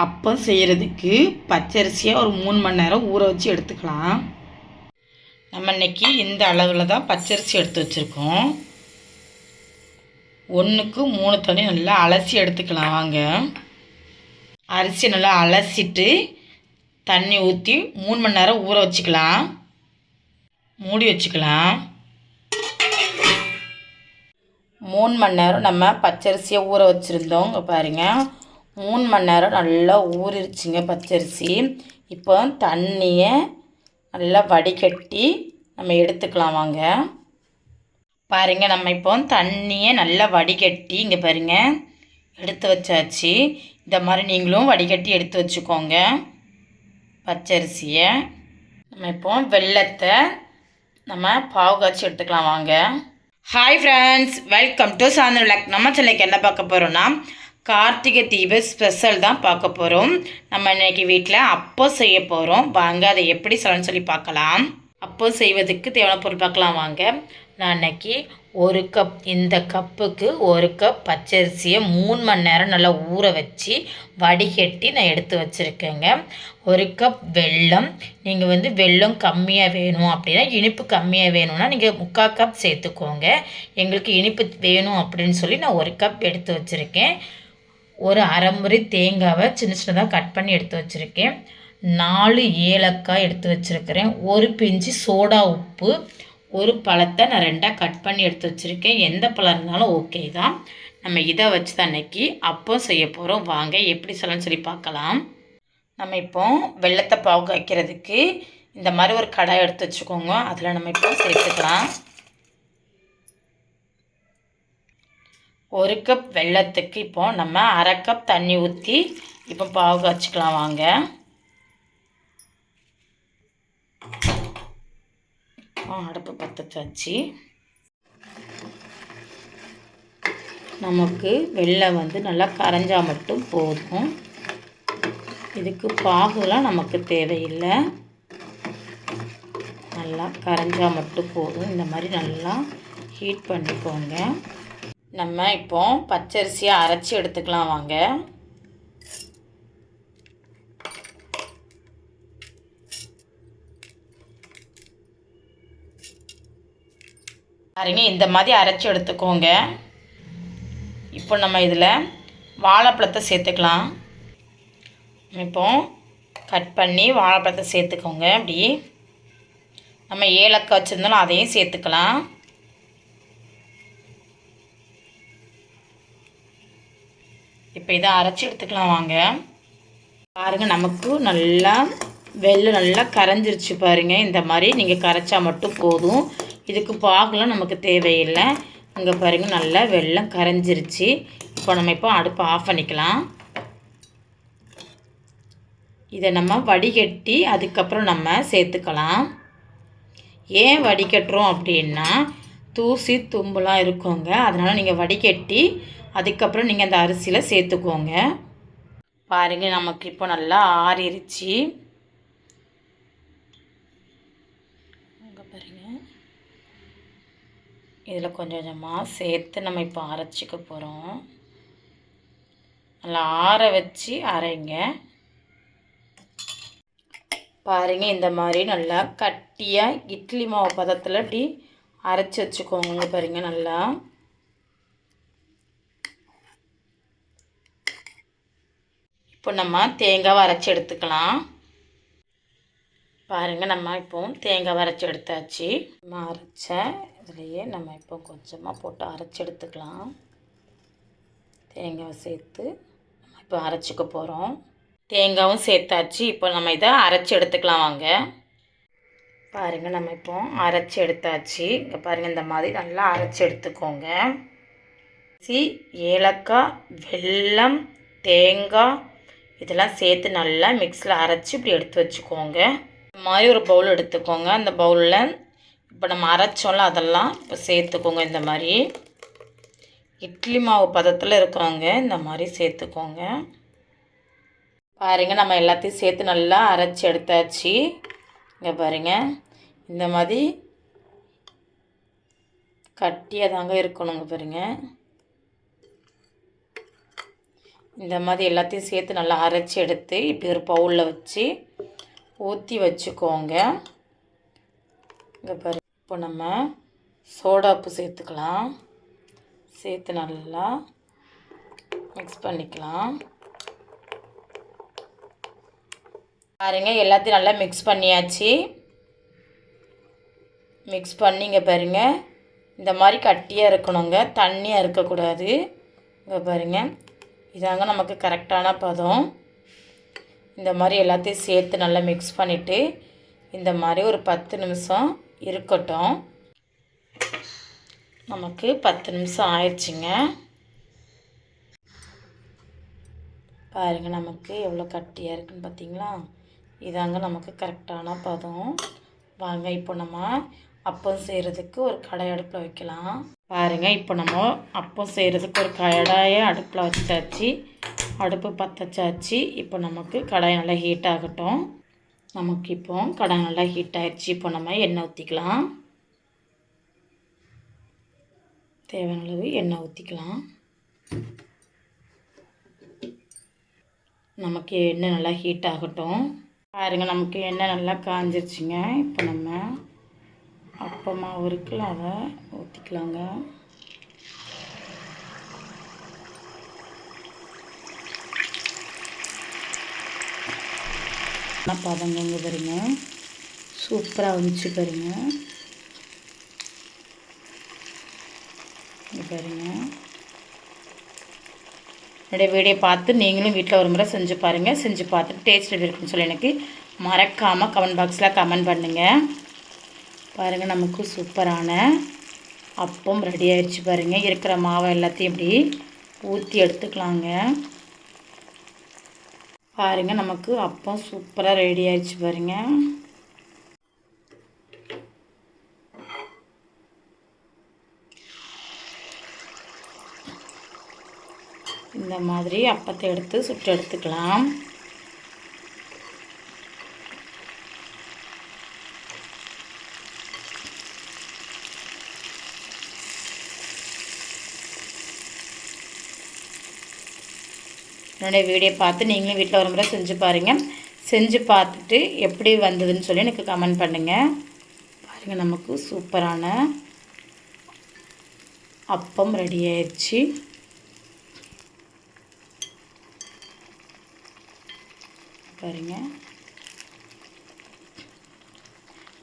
அப்பம் செய்கிறதுக்கு பச்சரிசியாக ஒரு மூணு மணி நேரம் ஊற வச்சு எடுத்துக்கலாம். நம்ம இன்னைக்கு இந்த அளவில் தான் பச்சரிசி எடுத்து வச்சுருக்கோம். ஒன்றுக்கு மூணு தண்ணி நல்லா அலசி எடுத்துக்கலாம் வாங்க. அரிசி நல்லா அலசிட்டு தண்ணி ஊற்றி மூணு மணி நேரம் ஊற வச்சுக்கலாம். மூடி வச்சுக்கலாம். மூணு மணி நேரம் நம்ம பச்சரிசியை ஊற வச்சுருந்தோம். பாருங்கள் மூணு மணி நேரம் நல்லா ஊறிடுச்சுங்க பச்சரிசி. இப்போ தண்ணியை நல்லா வடிகட்டி நம்ம எடுத்துக்கலாம் வாங்க. பாருங்க நம்ம இப்போ தண்ணியை நல்லா வடிகட்டி இங்கே பாருங்க எடுத்து வச்சாச்சு. இந்த மாதிரி நீங்களும் வடிகட்டி எடுத்து வச்சுக்கோங்க பச்சரிசியை. நம்ம இப்போ வெள்ளத்தை நம்ம பாவு காய்ச்சி எடுத்துக்கலாம் வாங்க. ஹாய் ஃப்ரெண்ட்ஸ் வெல்கம் டு சாந்தன் விளக் நம்ம சென்னைக்கு என்ன பார்க்க போகிறோன்னா கார்த்திகை தீப ஸ்பெஷல் தான் பார்க்க போகிறோம் நம்ம இன்னைக்கு வீட்டில் அப்போ செய்ய போகிறோம் வாங்க அதை எப்படி சொல்லணும்னு சொல்லி பார்க்கலாம். அப்போ செய்வதுக்கு தேவையான பொருள் பார்க்கலாம் வாங்க. நான் இன்றைக்கி ஒரு கப் இந்த கப்புக்கு ஒரு கப் பச்சரிசியை மூணு மணி நேரம் நல்லா ஊற வச்சு வடிகட்டி நான் எடுத்து வச்சுருக்கேங்க. ஒரு கப் வெல்லம். நீங்கள் வந்து வெல்லம் கம்மியாக வேணும் அப்படின்னா இனிப்பு கம்மியாக வேணும்னா நீங்கள் முக்கால் கப் சேர்த்துக்கோங்க. எங்களுக்கு இனிப்பு வேணும் அப்படின்னு சொல்லி நான் ஒரு கப் எடுத்து வச்சுருக்கேன். ஒரு அரைமுறை தேங்காவை சின்ன சின்னதாக கட் பண்ணி எடுத்து வச்சுருக்கேன். நாலு ஏலக்காய் எடுத்து வச்சுருக்கிறேன். ஒரு பிஞ்சு சோடா உப்பு ஒரு பழத்தை நான் ரெண்டாக கட் பண்ணி எடுத்து வச்சுருக்கேன். எந்த பழம் இருந்தாலும் ஓகே தான். நம்ம இதை வச்சு தான் அன்னைக்கு அப்போ செய்ய போகிறோம் வாங்க எப்படி சொல்லணும்னு சொல்லி பார்க்கலாம். நம்ம இப்போ வெள்ளத்தை பாவு வைக்கிறதுக்கு இந்த மாதிரி ஒரு கடாய் எடுத்து வச்சுக்கோங்க. அதில் நம்ம இப்போ சேர்த்துக்கலாம். ஒரு கப் வெள்ளத்துக்கு இப்போ நம்ம அரை கப் தண்ணி ஊற்றி இப்போ பாவு காய்ச்சிக்கலாம் வாங்க. அடுப்பு பற்ற வச்சாச்சு நமக்கு வெள்ளம் வந்து நல்லா கரைஞ்சால் மட்டும் போதும். இதுக்கு பாகுலாம் நமக்கு தேவையில்லை. நல்லா கரைஞ்சால் மட்டும் போதும். இந்த மாதிரி நல்லா ஹீட் பண்ணிக்கோங்க. நம்ம இப்போ பச்சரிசியை அரைச்சி எடுத்துக்கலாம் வாங்க. பாருங்க இந்த மாதிரி அரைச்சி எடுத்துக்கோங்க. இப்போ நம்ம இதில் வாழைப்பழத்தை சேர்த்துக்கலாம். இப்போ கட் பண்ணி வாழைப்பழத்தை சேர்த்துக்கோங்க. அப்படி நம்ம ஏலக்காய் வச்சுருந்தாலும் அதையும் சேர்த்துக்கலாம். இப்போ இதை அரைச்சி எடுத்துக்கலாம் வாங்க. பாருங்கள் நமக்கு நல்லா வெள்ளம் நல்லா கரைஞ்சிருச்சு பாருங்கள் இந்த மாதிரி நீங்கள் கரைச்சா மட்டும் போதும். இதுக்கு பாகலாம் நமக்கு தேவையில்லை. இங்கே பாருங்கள் நல்லா வெள்ளம் கரைஞ்சிருச்சு. இப்போ நம்ம இப்போ அடுப்பை ஆஃப் பண்ணிக்கலாம். இதை நம்ம வடிகட்டி அதுக்கப்புறம் நம்ம சேர்த்துக்கலாம். ஏன் வடிகட்டுறோம் அப்படின்னா தூசி தும்புலாம் இருக்குங்க. அதனால் நீங்கள் வடிகட்டி அதுக்கப்புறம் நீங்கள் அந்த அரிசியில் சேர்த்துக்கோங்க. பாருங்கள் நமக்கு இப்போ நல்லா ஆறிருச்சு. அங்கே பாருங்கள் இதில் கொஞ்சம் கொஞ்சமாக சேர்த்து நம்ம இப்போ அரைச்சிக்க போகிறோம் நல்லா ஆற வச்சு அரைங்க. பாருங்க இந்த மாதிரி நல்லா கட்டியாக இட்லி மாவு பதத்தில் அப்படி அரைச்சி வச்சுக்கோங்க. பாருங்கள் நல்லா இப்போ நம்ம தேங்காவை அரைச்சி எடுத்துக்கலாம். பாருங்கள் நம்ம இப்போ தேங்காவை அரைச்சி எடுத்தாச்சு. நம்ம அரைச்ச இதுலேயே நம்ம இப்போ கொஞ்சமாக போட்டு அரைச்சி எடுத்துக்கலாம். தேங்காவை சேர்த்து நம்ம இப்போ அரைச்சிக்க போகிறோம் தேங்காவும் சேர்த்தாச்சு. இப்போ நம்ம இதை அரைச்சி எடுத்துக்கலாம் வாங்க. பாருங்கள் நம்ம இப்போ அரைச்சி எடுத்தாச்சு. இங்கே பாருங்கள் இந்த மாதிரி நல்லா அரைச்சி எடுத்துக்கோங்க. சி ஏலக்காய் வெல்லம் தேங்காய் இதெல்லாம் சேர்த்து நல்லா மிக்ஸில் அரைச்சி இப்படி எடுத்து வச்சுக்கோங்க. இந்த மாதிரி ஒரு பவுல் எடுத்துக்கோங்க. அந்த பவுலில் இப்போ நம்ம அரைச்சோம்ல அதெல்லாம் இப்போ சேர்த்துக்கோங்க. இந்த மாதிரி இட்லி மாவு பதத்தில் இருக்கவங்க இந்த மாதிரி சேர்த்துக்கோங்க. பாருங்கள் நம்ம எல்லாத்தையும் சேர்த்து நல்லா அரைச்சி எடுத்தாச்சு. இங்கே பாருங்கள் இந்த மாதிரி கட்டியாக தாங்க இருக்கணுங்க பாருங்கள் இந்த மாதிரி எல்லாத்தையும் சேர்த்து நல்லா அரைச்சி எடுத்து இப்படி ஒரு பவுலில் வச்சு ஊற்றி வச்சுக்கோங்க. இங்கே பாரு இப்போ நம்ம சோடாப்பு சேர்த்துக்கலாம். சேர்த்து நல்லா மிக்ஸ் பண்ணிக்கலாம். பாருங்க எல்லாத்தையும் நல்லா மிக்ஸ் பண்ணியாச்சு. மிக்ஸ் பண்ணிங்க பாருங்க இந்த மாதிரி கட்டியாக இருக்கணுங்க. தண்ணியாக இருக்கக்கூடாது. இங்கே பாருங்க. இதாங்க நமக்கு கரெக்டான பதம். இந்த மாதிரி எல்லாத்தையும் சேர்த்து நல்லா மிக்ஸ் பண்ணிவிட்டு இந்த மாதிரி ஒரு பத்து நிமிஷம் இருக்கட்டும். நமக்கு பத்து நிமிஷம் ஆயிடுச்சுங்க. பாருங்கள் நமக்கு எவ்வளோ கட்டியாக இருக்குன்னு பார்த்தீங்களா இதாங்க நமக்கு கரெக்டான பதம். வாங்க இப்போ நம்ம அப்பம் செய்கிறதுக்கு ஒரு கடை அடுப்பில் வைக்கலாம். பாருங்கள் இப்போ நம்ம அப்பம் செய்கிறதுக்கு ஒரு கடாயை அடுப்பில் வச்சாச்சு. அடுப்பு பற்றச்சாச்சு இப்போ நமக்கு கடாய் நல்லா ஹீட் ஆகட்டும். நமக்கு இப்போ கடாய் நல்லா ஹீட் ஆகிடுச்சு இப்போ நம்ம எண்ணெய் ஊற்றிக்கலாம் தேவையான அளவு எண்ணெய் ஊற்றிக்கலாம் நமக்கு எண்ணெய் நல்லா ஹீட் ஆகட்டும். பாருங்கள் நமக்கு எண்ணெய் நல்லா காஞ்சிருச்சுங்க. இப்போ நம்ம அப்போ இருக்குல்ல அதை ஊற்றிக்கலாங்க பதங்கங்க பாருங்க. சூப்பராக வந்துச்சு பாருங்க. பாருங்க. என்னுடைய வீடியோ பார்த்து நீங்களும் வீட்டில் ஒரு முறை செஞ்சு பாருங்கள் செஞ்சு பார்த்துட்டு டேஸ்ட் எப்படி இருக்குன்னு சொல்லி எனக்கு மறக்காமல் கமெண்ட் பாக்ஸில் கமெண்ட் பண்ணுங்கள் பாருங்கள் நமக்கு சூப்பரான அப்பம் ரெடி ஆயிடுச்சு பாருங்கள் இருக்கிற மாவை எல்லாத்தையும் இப்படி ஊற்றி எடுத்துக்கலாங்க. பாருங்கள் நமக்கு அப்பம் சூப்பராக ரெடி ஆயிடுச்சு பாருங்கள் இந்த மாதிரி அப்பத்தை எடுத்து சுட்டு எடுத்துக்கலாம். என்னுடைய வீடியோ பார்த்து நீங்களும் வீட்டில் ஒரு முறை செஞ்சு பாருங்கள் செஞ்சு பார்த்துட்டு எப்படி வந்ததுன்னு சொல்லி எனக்கு கமெண்ட் பண்ணுங்கள் பாருங்கள் நமக்கு சூப்பரான அப்பம் ரெடி ஆயிடுச்சு. பாருங்க.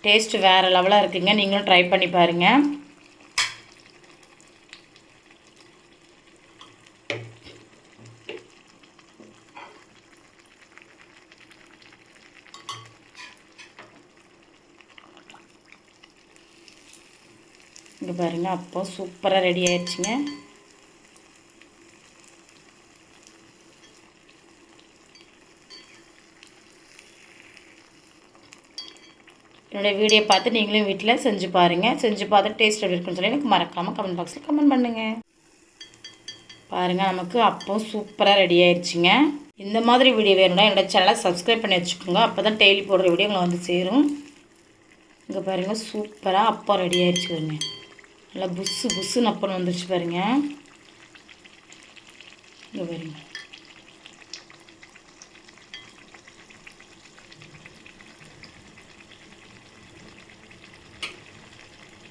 டேஸ்ட் வேறு லெவலாக இருக்குங்க. நீங்களும் ட்ரை பண்ணி பாருங்கள் இங்கே பாருங்கள் அப்போ சூப்பராக ரெடி ஆயிடுச்சுங்க. என்னுடைய வீடியோ பார்த்து நீங்களும் வீட்டில் செஞ்சு பாருங்கள் செஞ்சு பார்த்து டேஸ்ட் எப்படி இருக்குன்னு சொல்லி எனக்கு மறக்காமல் கமெண்ட் பாக்ஸில் கமெண்ட் பண்ணுங்கள் பாருங்கள் நமக்கு அப்போ சூப்பராக ரெடி ஆயிடுச்சுங்க. இந்த மாதிரி வீடியோ வேணும்னா என்னோடய சேனலை சப்ஸ்கிரைப் பண்ணி வச்சுக்கோங்க. அப்போ தான் டெய்லி போடுற வீடியோ உங்களை வந்து சேரும். இங்கே பாருங்கள் சூப்பராக அப்போ ரெடி ஆயிடுச்சு நல்லா புஸ்ஸு புஸ்ஸு நப்பன் வந்துருச்சு பாருங்கள் இங்கே பாருங்கள்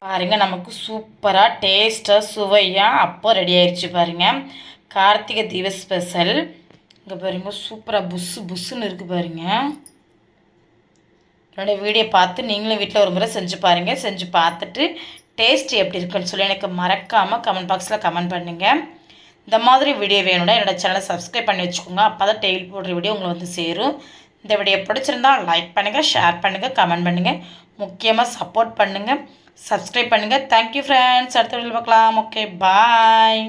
பாருங்கள் நமக்கு சூப்பராக டேஸ்ட்டாக சுவையாக அப்போ ரெடி ஆயிடுச்சு பாருங்க. கார்த்திகை தீப ஸ்பெஷல் இங்கே பாருங்கள் சூப்பராக புஸ்ஸு புஸ்ஸுன்னு இருக்குது பாருங்கள் என்னுடைய வீடியோ பார்த்து நீங்களும் வீட்டில் ஒரு முறை செஞ்சு பாருங்கள் செஞ்சு பார்த்துட்டு டேஸ்ட் எப்படி இருக்குன்னு சொல்லி எனக்கு மறக்காமல் கமெண்ட் பாக்ஸில் கமெண்ட் பண்ணுங்கள் இந்த மாதிரி வீடியோ வேணும்னா என்னோடய சேனலை சப்ஸ்கிரைப் பண்ணி வச்சுக்கோங்க. அப்போ தான் டெய்லி போடுற வீடியோ உங்களை வந்து சேரும். இந்த வீடியோ பிடிச்சிருந்தா லைக் பண்ணுங்கள் ஷேர் பண்ணுங்கள் கமெண்ட் பண்ணுங்கள் முக்கியமாக சப்போர்ட் பண்ணுங்கள் சப்ஸ்கிரைப் பண்ணுங்கள் தேங்க்யூ ஃப்ரெண்ட்ஸ் அடுத்த வீடியோ பார்க்கலாம். Okay bye